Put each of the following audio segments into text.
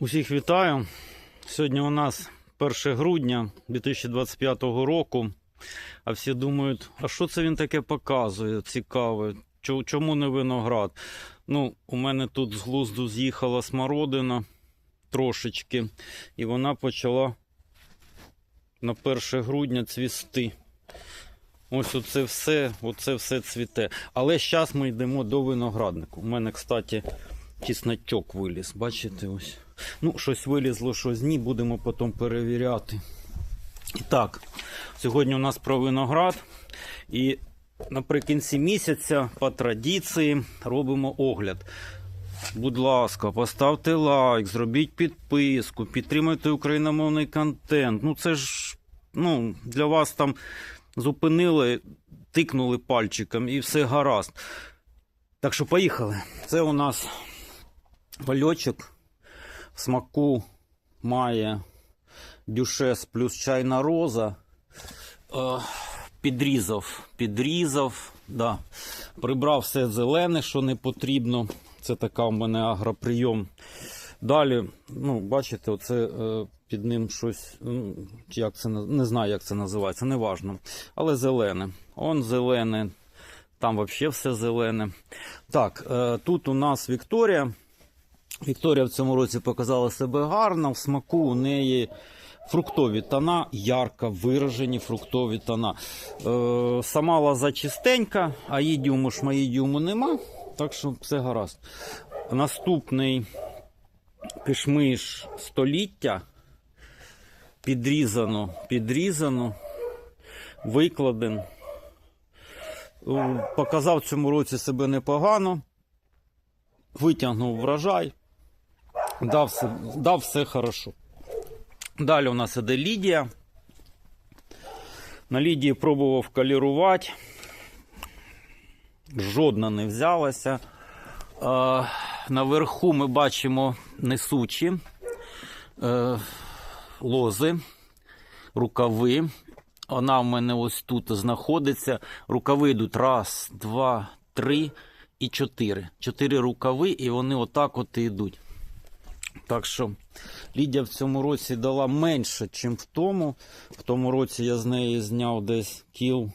Усіх вітаю. Сьогодні у нас 1 грудня 2025 року. А всі думають, а що це він таке показує? Цікаве. Чому не виноград? Ну, у мене тут з глузду з'їхала смородина трошечки, і вона почала на 1 грудня цвісти. Ось оце все, оце все цвіте. Але зараз ми йдемо до винограднику. У мене, кстати, чесночок виліз. Бачите, ось. Ну, щось вилізло, щось ні, будемо потім перевіряти. І так, сьогодні у нас про виноград. І наприкінці місяця, по традиції, робимо огляд. Будь ласка, поставте лайк, зробіть підписку, підтримуйте україномовний контент. Ну, це ж ну, для вас там зупинили, тикнули пальчиком і все гаразд. Так що поїхали. Це у нас пальочок в смаку має дюшес плюс чайна роза. Е, Підрізав, підрізав, да. прибрав все зелене, що не потрібно. Це така в мене агроприйом. Далі, ну, бачите, оце е, під ним щось, ну, як це, не знаю, як це називається, неважно. Але зелене. Он зелене, там взагалі все зелене. Так, е, тут у нас Вікторія. Вікторія в цьому році показала себе гарно. В смаку у неї фруктові тона, ярко виражені фруктові тона. Е, сама лоза чистенька, а їдіуму шмаїдіуму нема, так що все гаразд. Наступний кишмиш століття. Підрізано, підрізано, викладен. Е, Показав в цьому році себе непогано. Витягнув врожай. Дав все, дав все хорошо. Далі у нас іде Лідія. На Лідії пробував калірувати. Жодна не взялася. Е, наверху ми бачимо несучі е, лози, рукави. Вона в мене ось тут знаходиться. Рукави йдуть раз, два, три і чотири. Чотири рукави, і вони отак от і йдуть. Так що Лідія в цьому році дала менше, ніж в тому. В тому році я з неї зняв десь кіл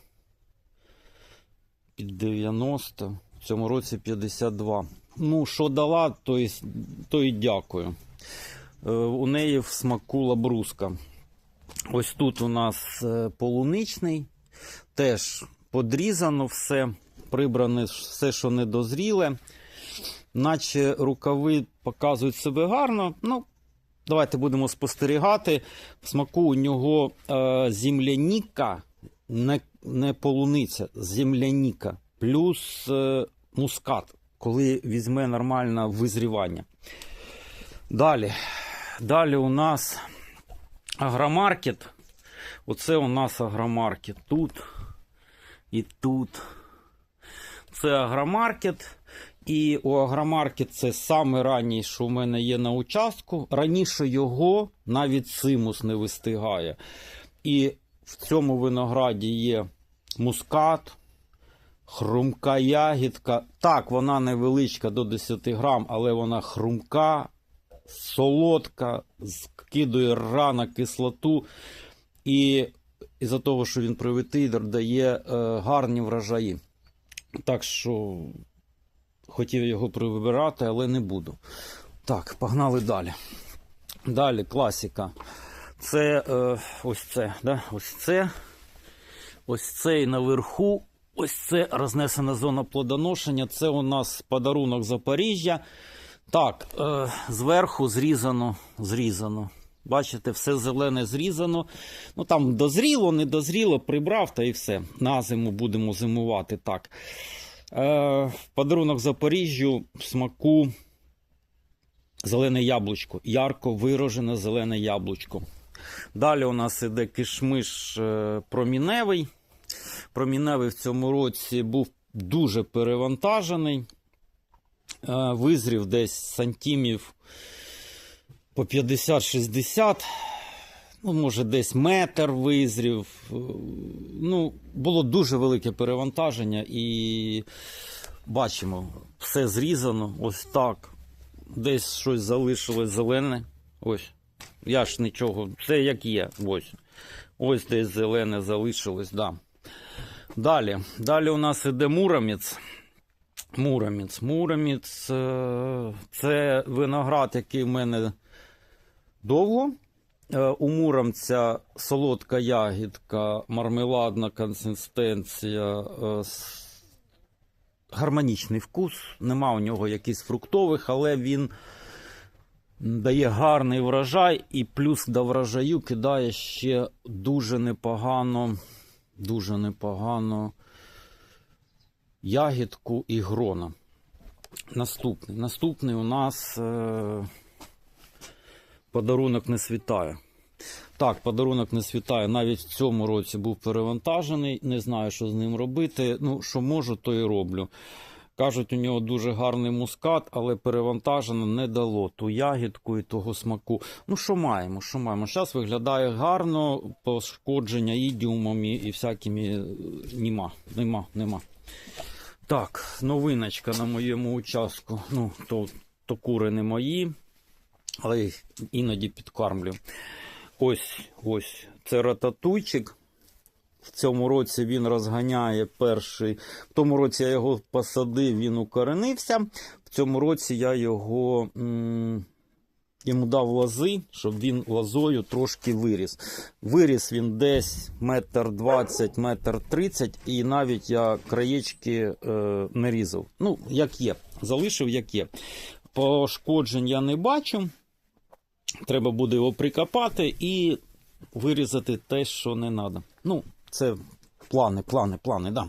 під 90, в цьому році 52. Ну, що дала, то і, то і дякую. Е, у неї в смаку лабруска. Ось тут у нас е, полуничний, теж подрізано все, прибране все, що недозріле. Наче рукави показують себе гарно. Ну, давайте будемо спостерігати. В смаку у нього е, земляніка, не, не полуниця, земляніка, плюс е, мускат, коли візьме нормальне визрівання. Далі. Далі у нас агромаркет. Оце у нас агромаркет. Тут і тут. Це агромаркет. І у агромаркет це саме ранній, що в мене є на участку. Раніше його навіть симус не вистигає. І в цьому винограді є мускат, хрумка ягідка. Так, вона невеличка до 10 грам, але вона хрумка, солодка, скидує рано кислоту. І із-за того, що він привитий, дає е, гарні врожаї. Так що хотів його прибирати, але не буду. Так, погнали далі. Далі класика. Це е, ось це, да? ось це. Ось цей наверху. Ось це рознесена зона плодоношення. Це у нас подарунок Запоріжжя. Так, е, зверху зрізано, зрізано. Бачите, все зелене зрізано. Ну там дозріло, не дозріло, прибрав та і все. На зиму будемо зимувати так. Е, подарунок Запоріжжю в смаку зелене яблучко. Ярко виражене зелене яблучко. Далі у нас іде кишмиш е, проміневий. Проміневий в цьому році був дуже перевантажений. Е, визрів десь сантимів по 50-60. Ну, може, десь метр визрів. Ну, було дуже велике перевантаження, і бачимо, все зрізано ось так. десь щось залишилось зелене. Ось. Я ж нічого, все як є. Ось. Ось десь зелене залишилось, да. Далі. Далі у нас іде муромець. Муромець. Муромець е, це виноград, який в мене довго. Е, У муромця солодка ягідка, мармеладна консистенція, е, гармонічний вкус. Нема у нього якихось фруктових, але він дає гарний врожай, і плюс до врожаю кидає ще дуже непогано, дуже непогано ягідку і грона. Наступний. Наступний у нас е, подарунок не світає. Так, подарунок не світає. Навіть в цьому році був перевантажений. Не знаю, що з ним робити. Ну, що можу, то і роблю. Кажуть, у нього дуже гарний мускат, але перевантажено не дало ту ягідку і того смаку. Ну, що маємо? Що маємо? Зараз виглядає гарно, пошкодження ідіумами і всякими е, нема. Нема, нема. Так, новиночка на моєму участку. Ну, то, то кури не мої, але їх іноді підкармлю. Ось, ось. Це рататуйчик. В цьому році він розганяє перший. В тому році я його посадив, він укоренився. В цьому році я його йому дав лози, щоб він лозою трошки виріс. Виріс він десь метр двадцять, метр тридцять, і навіть я краєчки е, не різав. Ну, як є, залишив, як є. Пошкоджень я не бачу. Треба буде його прикопати і вирізати те, що не треба. Ну, це плани, плани, плани, да.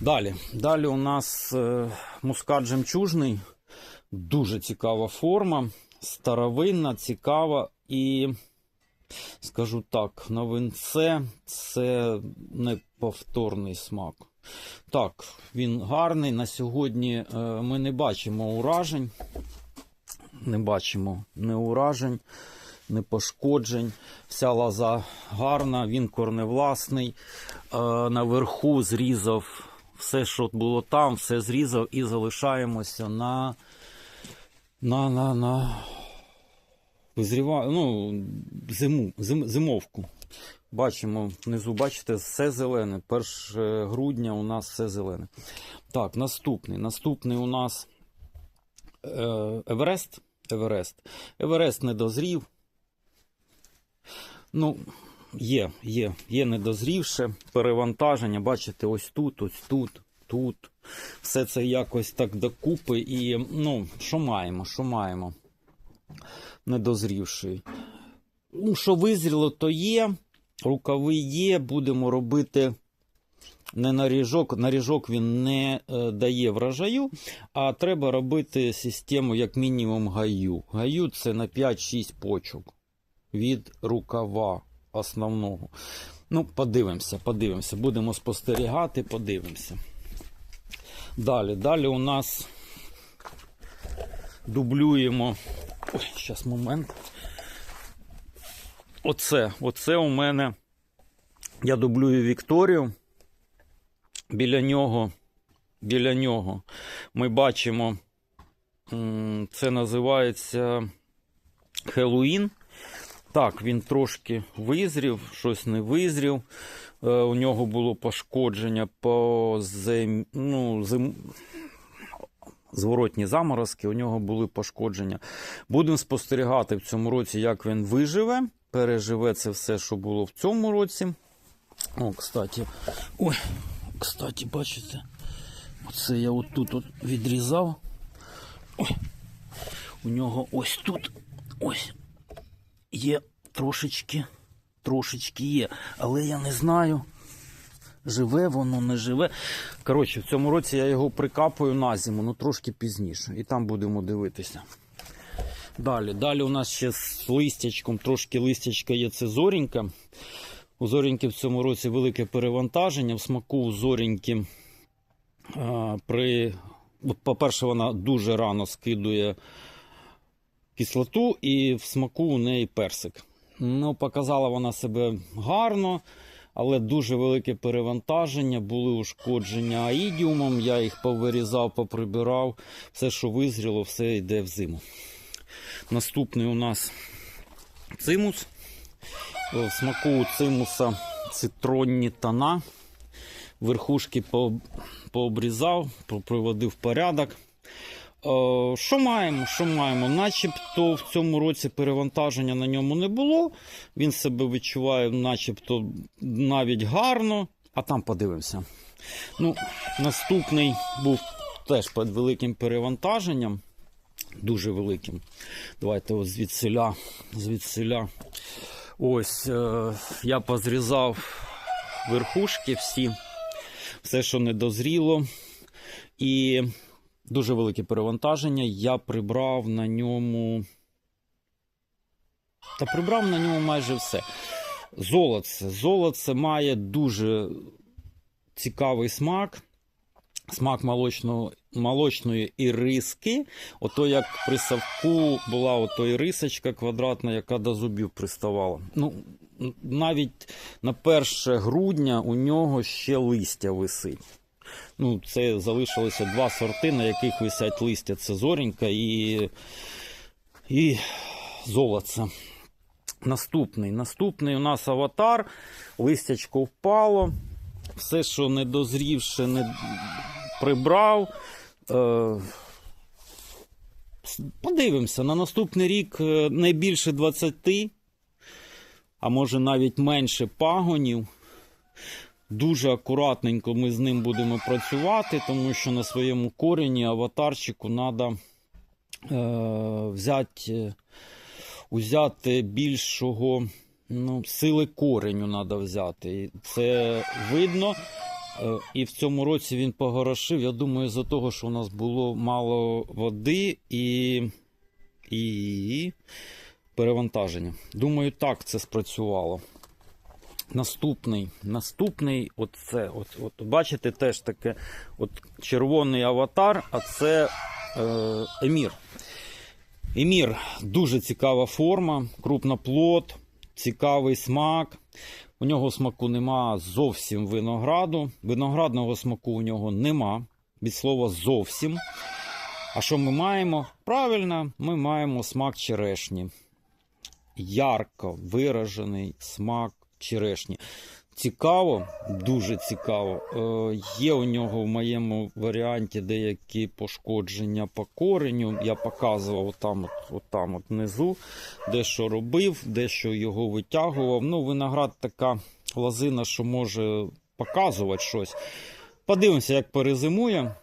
Далі. Далі у нас е, мускат жемчужний. Дуже цікава форма, старовинна, цікава і, скажу так, на винце це неповторний смак. Так, він гарний. На сьогодні е, ми не бачимо уражень. Не бачимо не уражень, не пошкоджень. Вся лоза гарна, він корневласний. Е, наверху зрізав все, що було там, все зрізав і залишаємося на. на, на, на визріва... ну, зиму, зим, зимовку. Бачимо внизу, бачите, все зелене. 1 грудня у нас все зелене. Так, наступний. Наступний у нас е, Еверест. Еверест. Еверест не дозрів. Ну, є, є, є недозрівше. Перевантаження. Бачите, ось тут, ось тут, тут. Все це якось так докупи. І, ну, що маємо? Що маємо? Недозрівший. Ну, що визріло, то є. Рукави є. Будемо робити. Не наріжок, наріжок він не е, дає врожаю, а треба робити систему як мінімум гаю. Гаю це на 5-6 почок від рукава основного. Ну, подивимося, подивимося. Будемо спостерігати, подивимося. Далі, далі у нас дублюємо. Ой, зараз момент. Оце, оце у мене. Я дублюю Вікторію. Біля нього, біля нього ми бачимо, це називається Хеллоуін. Так, він трошки визрів, щось не визрів. Е, у нього було пошкодження по зем... ну, зим... зворотні заморозки, у нього були пошкодження. Будемо спостерігати в цьому році, як він виживе, переживе це все, що було в цьому році. О, кстати, ой, кстати, бачите, оце я отут от відрізав. Ой, у нього ось тут, ось є трошечки, трошечки є, але я не знаю, живе воно, не живе. Коротше, в цьому році я його прикапую на зиму, ну трошки пізніше. І там будемо дивитися. Далі, далі у нас ще з листячком, трошки листячка є це зорінька. У зоріньки в цьому році велике перевантаження. В смаку у зоріньки при. По-перше, вона дуже рано скидує кислоту, і в смаку у неї персик. Ну, показала вона себе гарно, але дуже велике перевантаження, були ушкодження аїдіумом, я їх повирізав, поприбирав. Все, що визріло, все йде в зиму. Наступний у нас цимус. Е, смаку у цимуса цитронні тона. Верхушки пообрізав, приводив порядок. Е, Що маємо? Що маємо? Начебто в цьому році перевантаження на ньому не було. Він себе відчуває, начебто, навіть гарно, а там подивимося. Ну, наступний був теж під великим перевантаженням. Дуже великим. Давайте от звідсиля. звідсиля. Ось е, я позрізав верхушки всі, все, що не дозріло. І дуже велике перевантаження. Я прибрав на ньому. Та прибрав на ньому майже все. Золоце. Золоце має дуже цікавий смак. Смак молочного, молочної іриски. Ото як при савку була ото ірисочка квадратна, яка до зубів приставала. Ну, навіть на 1 грудня у нього ще листя висить. Ну, це залишилося два сорти, на яких висять листя. Це зорінька і, і золоце. Наступний. Наступний у нас аватар. Листячко впало. Все, що не дозрівше, не прибрав. Е, Подивимося, на наступний рік е, не більше 20, а може навіть менше пагонів. Дуже акуратненько ми з ним будемо працювати, тому що на своєму корені аватарчику треба е, взяти, взяти більшого ну, сили кореню треба взяти. Це видно. Е, І в цьому році він погорошив. Я думаю, за того, що у нас було мало води і, і перевантаження. Думаю, так це спрацювало. Наступний, наступний, оце, от, от, бачите, теж таке от червоний аватар, а це е, емір. Емір дуже цікава форма, крупноплод, цікавий смак. У нього смаку нема зовсім винограду. Виноградного смаку у нього нема. Від слова зовсім. А що ми маємо? Правильно, ми маємо смак черешні. Ярко виражений смак черешні. Цікаво, дуже цікаво. Е, є у нього в моєму варіанті деякі пошкодження по кореню. Я показував там, от, от там от внизу, де що робив, де що його витягував. Ну, виноград така лозина, що може показувати щось. Подивимося, як перезимує.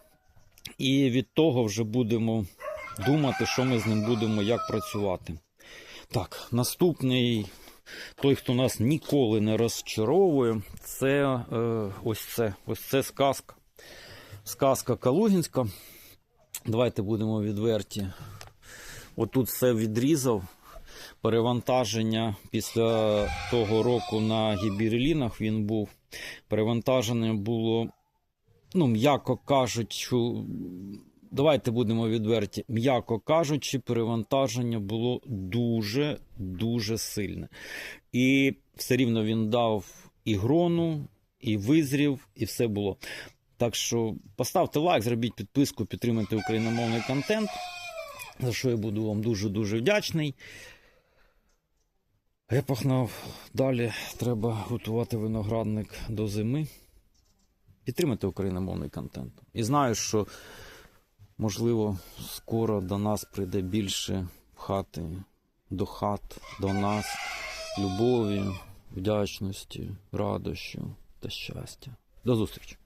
І від того вже будемо думати, що ми з ним будемо, як працювати. Так, наступний той, хто нас ніколи не розчаровує, це е, ось це ось це сказка. Сказка Калугінська. Давайте будемо відверті. Отут все відрізав. Перевантаження після того року на гіберлінах він був. Перевантаження було, ну, м'яко кажучи, давайте будемо відверті. М'яко кажучи, перевантаження було дуже-дуже сильне. І все рівно він дав і грону, і визрів, і все було. Так що поставте лайк, зробіть підписку, підтримайте україномовний контент, за що я буду вам дуже-дуже вдячний. Я пахнав далі. Треба готувати виноградник до зими. Підтримайте україномовний контент. І знаю, що можливо скоро до нас прийде більше хати, до хат, до нас, любові, вдячності, радощу та щастя. До зустрічі!